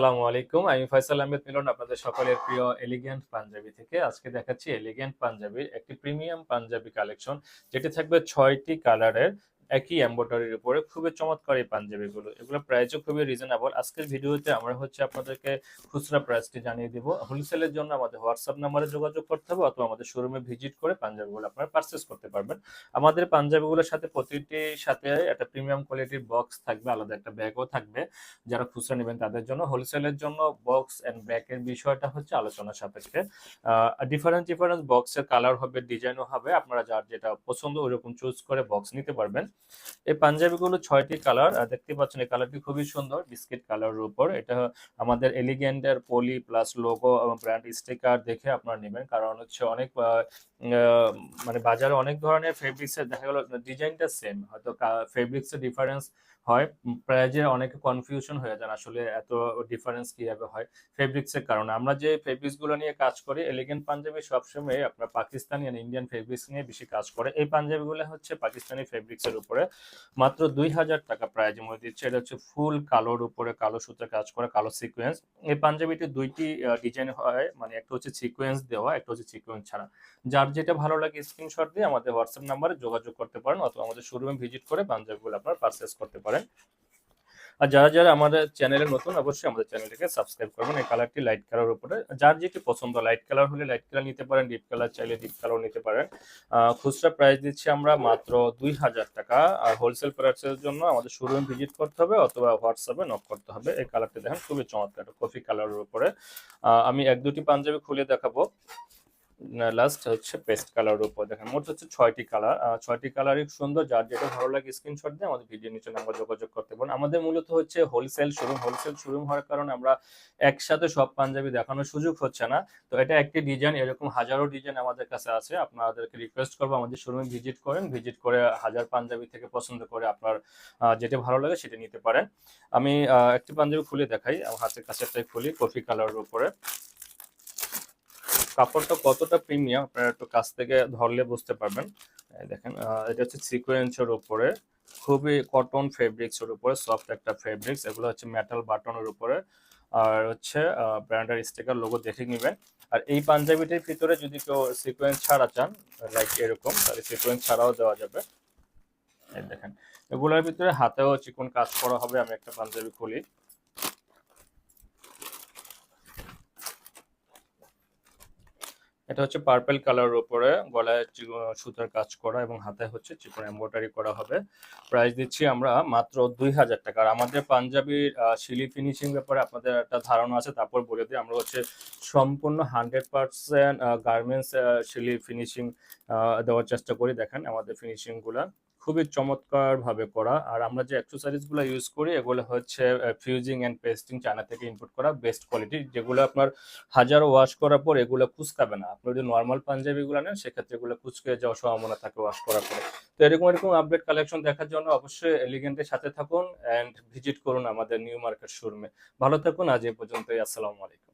আসসালামু আলাইকুম। আমি ফয়সাল আহমেদ মিলন, আপনাদের সকলের প্রিয় এলিগেন্ট পাঞ্জাবি থেকে। আজকে দেখাচ্ছি এলিগেন্ট পাঞ্জাবির একটি প্রিমিয়াম পাঞ্জাবি কালেকশন যেটি থাকবে ছয়টি কালারের একই এম্ব্রয়ডারির উপরে খুবই চমৎকার এই পাঞ্জাবিগুলো। এগুলো প্রাইসও খুবই রিজনেবল আজকের ভিডিওতে আমরা হচ্ছে আপনাদেরকে খুচরা প্রাইসটি জানিয়ে দিব। হোলসেলের জন্য আমাদের হোয়াটসঅ্যাপ নাম্বারে যোগাযোগ করতে হবে অথবা আমাদের শোরুমে ভিজিট করে পাঞ্জাবিগুলো আপনারা পারচেস করতে পারবেন। আমাদের পাঞ্জাবিগুলোর সাথে প্রতিটির সাথে একটা প্রিমিয়াম কোয়ালিটির বক্স থাকবে, আলাদা একটা ব্যাগও থাকবে। যারা খুচরা নেবেন তাদের জন্য হোলসেলের জন্য বক্স এন্ড ব্যাগের বিষয়টা হচ্ছে আলোচনা সাপেক্ষে। ডিফারেন্ট ডিফারেন্ট বক্সের কালার হবে ডিজাইনও হবে। আপনারা যার যেটা পছন্দ ওইরকম চুজ করে বক্স নিতে পারবেন। এই পাঞ্জাবিগুলো ছয়টি কালার দেখতে পাচ্ছেন এই কালারটি খুবই সুন্দর, বিস্কিট কালারের উপর। এটা আমাদের এলিগেন্টের পলি প্লাস লোগো এবং ব্র্যান্ড স্টিকার দেখে আপনারা নেবেন, কারণ হচ্ছে অনেক মানে বাজারে অনেক ধরনের ফেব্রিক্সের দেখা গেল ডিজাইনটা সেম হয়তো ফেব্রিক্সের ডিফারেন্স হয়। প্রাইজে অনেকে কনফিউশন হয়ে যান আসলে এত ডিফারেন্স কীভাবে হয় ফেব্রিক্সের কারণে। আমরা যে ফেব্রিক্সগুলো নিয়ে কাজ করি এলিগেন্ট পাঞ্জাবি সবসময় আপনার পাকিস্তানি আর ইন্ডিয়ান ফেব্রিক্স নিয়ে বেশি কাজ করে। এই পাঞ্জাবি গুলো হচ্ছে পাকিস্তানি ফেব্রিক্স এর উপরে। মাত্র দুই হাজার টাকা প্রাইজের মধ্যে দিচ্ছে। এটা হচ্ছে ফুল কালোর উপরে, কালো সুতো কাজ করে, কালো সিকোয়েন্স এই পাঞ্জাবিটি দুইটি ডিজাইন হয় মানে একটা হচ্ছে সিকোয়েন্স দেওয়া, একটা হচ্ছে সিকোয়েন্স ছাড়া। যার যেটা ভালো লাগে স্ক্রিনশট দিয়ে আমাদের হোয়াটসঅ্যাপ নাম্বারে যোগাযোগ করতে পারেন অথবা আমাদের শোরুমে ভিজিট করে পাঞ্জাবিগুলো আপনার পারচেস করতে পারেন। আর যারা যারা আমাদের চ্যানেলে নতুন, অবশ্যই আমাদের চ্যানেলটিকে সাবস্ক্রাইব করবেন। এই কালারটি লাইট কালার উপরে। যার যেটি পছন্দ লাইট কালার হলে লাইট কালার নিতে পারেন ডিপ কালার চাইলে ডিপ কালার নিতে পারেন। খুচরা প্রাইস দিচ্ছি আমরা মাত্র দুই হাজার টাকা। আর হোলসেল প্রাইসের জন্য আমাদের শোরুমে ভিজিট করতে হবে অথবা হোয়াটসঅ্যাপে নক করতে হবে। এই কালারটি দেখেন, খুবই চমৎকার কফি কালারের উপরে। আমি এক দুটি পাঞ্জাবি খুলে দেখাবো। লাস্ট হচ্ছে পেস্ট কালার উপর। দেখেন, মোট হচ্ছে ছয়টি কালার ছয়টি কালারই সুন্দর। যার যেটা ভালো লাগে স্ক্রিনশট দিয়ে আমাদের ভিডিও নিচে নাম্বার যোগাযোগ করতে পারেন। আমাদের মূলত হচ্ছে হোলসেল শোরুম হোলসেল শোরুম হওয়ার কারণে আমরা একসাথে সব পাঞ্জাবি দেখানোর সুযোগ হচ্ছে না। তো এটা একটি ডিজাইন এরকম হাজারো ডিজাইন আমাদের কাছে আছে। আপনাদেরকে রিকোয়েস্ট করব, আমাদের শোরুমে ভিজিট করেন। ভিজিট করে হাজার পাঞ্জাবি থেকে পছন্দ করে আপনার যেটা ভালো লাগে সেটা নিতে পারেন। আমি একটি পাঞ্জাবি খুলে দেখাই। আমার হাতের কাছে একটাই খুলি, কফি কালারের উপরে। কাপড়টা কতটা প্রিমিয়াম আপনারা একটু কাছ থেকে ধরলে বুঝতে পারবেন। দেখেন এটা হচ্ছে সিকোয়েন্সের উপরে, খুবই কটন ফেব্রিক্সের উপরে সফট একটা ফেব্রিক্স এগুলো হচ্ছে মেটাল বাটনের উপরে, আর হচ্ছে ব্র্যান্ডের স্টিকার লোগো দেখে নেবেন। আর এই পাঞ্জাবিটির ভিতরে যদি কেউ সিকোয়েন্স ছাড়া চান লাইক এরকম, তাহলে সিকোয়েন্স ছাড়াও দেওয়া যাবে। দেখেন, এগুলোর ভিতরে হাতেও চিকন কাজ করা হবে, আমি একটা পাঞ্জাবি খুলি। এটা হচ্ছে পার্পেল কালার উপরে গলায় সুতার কাজ করা এবং হাতে হচ্ছে চিকন এমব্রয়ডারি করা হবে। প্রাইস দিচ্ছি আমরা মাত্র দুই হাজার টাকা। আর আমাদের পাঞ্জাবির শিলি ফিনিশিং ব্যাপারে আপনাদের একটা ধারণা আছে, তারপর বলে দিই। আমরা হচ্ছে সম্পূর্ণ হান্ড্রেড পার্সেন্ট গার্মেন্টস শিলি ফিনিশিং দেওয়ার চেষ্টা করি। দেখেন আমাদের ফিনিশিংগুলা। খুবই চমৎকার ভাবে করা। আর আমরা যে অ্যাক্সেসরিজগুলো ইউজ করি, এগুলো হচ্ছে ফিউজিং এন্ড পেস্টিং চায়না থেকে ইম্পোর্ট করা বেস্ট কোয়ালিটি যেগুলো আপনার হাজারো ওয়াশ করার পর এগুলো কুচকাবে না। আপনি যদি নর্মাল পাঞ্জাবি গুলো নেন, সেক্ষেত্রে এগুলো কুচকে যাওয়ার সম্ভাবনা থাকে ওয়াশ করার পরে। তো এরকম এরকম আপডেট কালেকশন দেখার জন্য অবশ্যই এলিগেন্টের সাথে থাকুন এন্ড ভিজিট করুন আমাদের নিউ মার্কেট শোরুমে ভালো থাকুন, আজ এ পর্যন্তই। আসসালামু আলাইকুম।